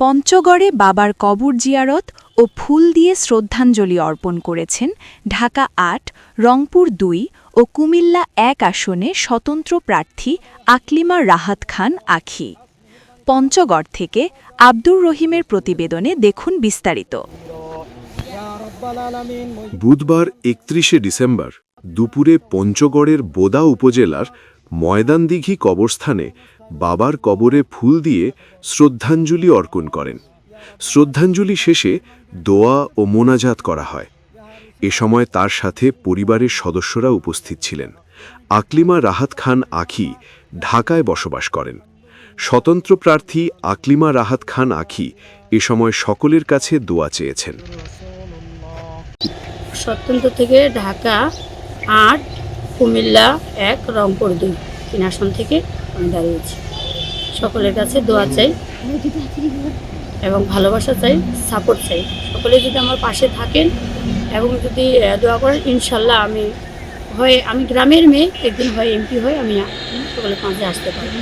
পঞ্চগড়ে বাবার কবর জিয়ারত ও ফুল দিয়ে শ্রদ্ধাঞ্জলি অর্পণ করেছেন ঢাকা আট, রংপুর দুই ও কুমিল্লা এক আসনে স্বতন্ত্র প্রার্থী আকলিমা রাহাত খান আখি। পঞ্চগড় থেকে আব্দুর রহিমের প্রতিবেদনে দেখুন বিস্তারিত। বুধবার একত্রিশে ডিসেম্বর দুপুরে পঞ্চগড়ের বোদা উপজেলার ময়দানদিঘি কবরস্থানে বাবার কবরে ফুল দিয়ে শ্রদ্ধাঞ্জলি অর্পণ করেন। শ্রদ্ধাঞ্জলি শেষে দোয়া ও মোনাজাত করা হয়। এ সময় তার সাথে পরিবারের সদস্যরা উপস্থিত ছিলেন। আকলিমা রাহাত খান আখি ঢাকায় বসবাস করেন। স্বতন্ত্র প্রার্থী আকলিমা রাহাত খান আখি এ সময় সকলের কাছে দোয়া চেয়েছেন। স্বতন্ত্র থেকে ঢাকা আট কুমিল্লা এক, রংপুর দুই। তিন আসন থেকে আমি দাঁড়িয়েছি। সকলের কাছে দোয়া চাই এবং ভালোবাসা চাই সাপোর্ট চাই। সকলে যদি আমার পাশে থাকেন এবং যদি দোয়া করেন, ইনশাল্লাহ আমি হয়ে, আমি গ্রামের মেয়ে, একদিন হয়ে এমপি হয়ে আমি সকলের মাঝে আসতে পারব।